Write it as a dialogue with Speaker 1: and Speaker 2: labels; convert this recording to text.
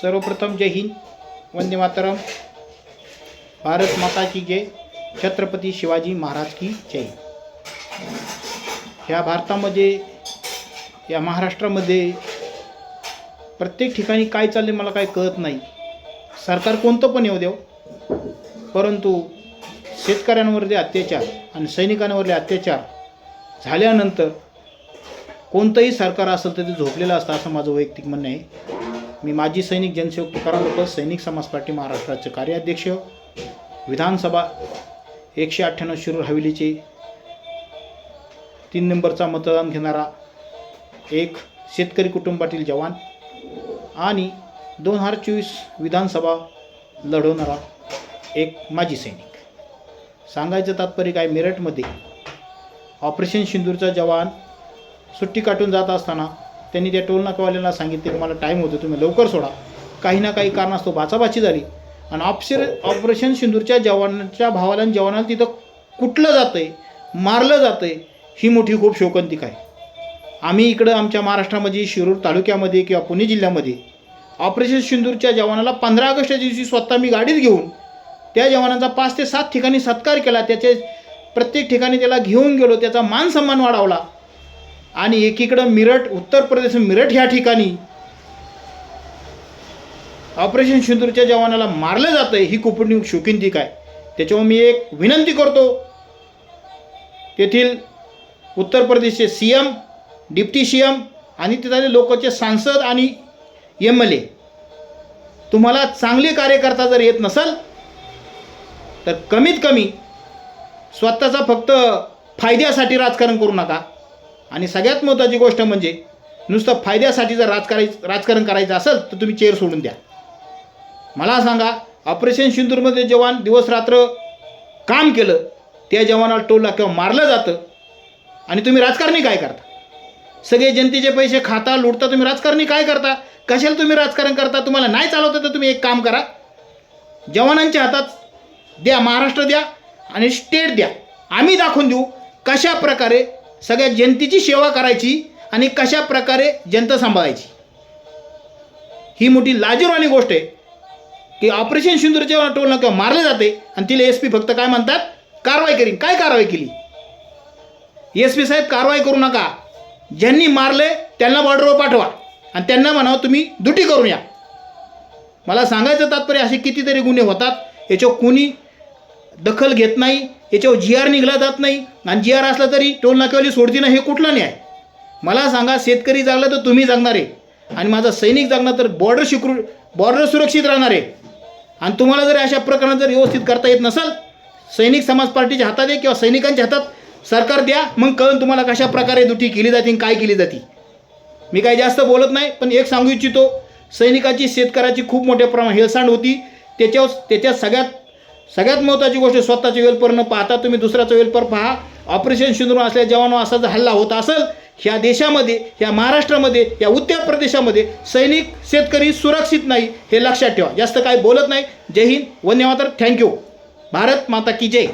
Speaker 1: सर्वप्रथम जय हिंद वंदे मातरम. भारत माता की जय. छत्रपती शिवाजी महाराज की जय. ह्या भारतामध्ये या महाराष्ट्रामध्ये प्रत्येक ठिकाणी काय चालले मला काय कळत नाही. सरकार कोणतं पण येऊ देव. परंतु शेतकऱ्यांवरले अत्याचार आणि सैनिकांवरले अत्याचार झाल्यानंतर कोणतंही सरकार असेल तर ते झोपलेलं असतं असं माझं वैयक्तिक म्हणणं आहे. मी माजी सैनिक जनसेवक तुकाराम लोक सैनिक समाज पार्टी महाराष्ट्राचे कार्याध्यक्ष विधानसभा एकशे अठ्ठ्याण्णव शिरूर हवेलीचे तीन नंबरचा मतदान घेणारा एक शेतकरी कुटुंबातील जवान आणि दोन हजार चोवीस विधानसभा लढवणारा एक माजी सैनिक. सांगायचं तात्पर्य काय? मेरठमध्ये ऑपरेशन सिंदूरचा जवान सुट्टी काटून जात असताना त्यांनी त्या टोल नाकावाल्यांना सांगितले की मला टाईम होतो तुम्ही लवकर सोडा. काही ना काही कारणास्तव बाचाबाची झाली. आणि ऑप्शर ऑपरेशन सिंदूरच्या जवानाच्या भावाला आणि जवानाला तिथं कुठलं जातं आहे मारलं जातं आहे ही मोठी खूप शोकंतिक आहे. आम्ही इकडं आमच्या महाराष्ट्रामध्ये शिरूर तालुक्यामध्ये किंवा पुणे जिल्ह्यामध्ये ऑपरेशन सिंदूरच्या जवानाला पंधरा ऑगस्टच्या दिवशी स्वतः मी गाडीत घेऊन त्या जवानांचा पाच ते सात ठिकाणी सत्कार केला. त्याचे प्रत्येक ठिकाणी त्याला घेऊन गेलो त्याचा मान सन्मान वाढवला. आणि एकीकडं मिरट उत्तर प्रदेश मिरट ह्या ठिकाणी ऑपरेशन सिंदूरच्या जवानाला मारलं जातं ही कुपणी शोकिंतिक आहे त्याच्यामुळे मी एक विनंती करतो तेथील उत्तर प्रदेशचे C M deputy C M आणि तिथले लोकचे सांसद आणि एम एल ए. तुम्हाला चांगले कार्यकर्ता जर येत नसेल तर कमीत कमी स्वतःचा फक्त फायद्यासाठी राजकारण करू नका. आणि सगळ्यात महत्त्वाची गोष्ट म्हणजे नुसतं फायद्यासाठी जर राजकाराय राजकारण करायचं असेल तर तुम्ही चेअर सोडून द्या. मला सांगा ऑपरेशन सिंदूरमध्ये जवान दिवस रात्र काम केलं त्या जवानाला टोलला किंवा मारलं जातं आणि तुम्ही राजकारणी काय करता? सगळे जनतेचे पैसे खाता लुटता तुम्ही राजकारणी काय करता? कशाला तुम्ही राजकारण करता? तुम्हाला नाही चालवतं तर तुम्ही एक काम करा. जवानांच्या हातात द्या महाराष्ट्र द्या आणि स्टेट द्या. आम्ही दाखवून देऊ कशा प्रकारे सगळ्या जनतेची सेवा करायची आणि कशा प्रकारे जनता सांभाळायची. ही मोठी लाजीरवाणी गोष्ट आहे की ऑपरेशन सिंदूरच्या टोलनं किंवा मारले जाते आणि तिला एस पी फक्त काय म्हणतात? कारवाई करीन. काय कारवाई केली? एस पी साहेब कारवाई करू नका. ज्यांनी मारले त्यांना बॉर्डरवर पाठवा आणि त्यांना म्हणावं तुम्ही दुटी करून या. मला सांगायचं तात्पर्य असे कितीतरी गुन्हे होतात याच्यावर कोणी दखल घेत नाही याच्यावर जी आर निघला जात नाही आणि जी आर असला तरी टोल नाक्यावाली सोडती ना हे कुठलं न्याय? मला सांगा शेतकरी जागला तर तुम्ही जागणार. आहे आणि माझा सैनिक जागणार तर बॉर्डर शिक्रू बॉर्डर सुरक्षित राहणार. आहे आणि तुम्हाला जर अशा प्रकरणात जर व्यवस्थित करता येत नसेल सैनिक समाज पार्टीच्या हातात आहे किंवा सैनिकांच्या हातात सरकार द्या मग कळून तुम्हाला कशा प्रकारे दुटी केली जाते आणि काय केली जाते. मी काही जास्त बोलत नाही पण एक सांगू इच्छितो सैनिकाची शेतकऱ्याची खूप मोठ्या प्रमाणात हेळसांड होती. त्याच्यावर त्याच्यात सगळ्यात सगळ्यात महत्त्वाची गोष्ट स्वतःचे वेलपर न पाहता तुम्ही दुसऱ्याचा वेलपर पहा. ऑपरेशन सिंधूर असल्या जवानावर असा जर हल्ला होत असेल ह्या देशामध्ये ह्या महाराष्ट्रामध्ये या उत्तर प्रदेशामध्ये सैनिक शेतकरी सुरक्षित नाही हे लक्षात ठेवा. जास्त काही बोलत नाही. जय हिंद. वंदे मातर थँक्यू भारत माता की जय.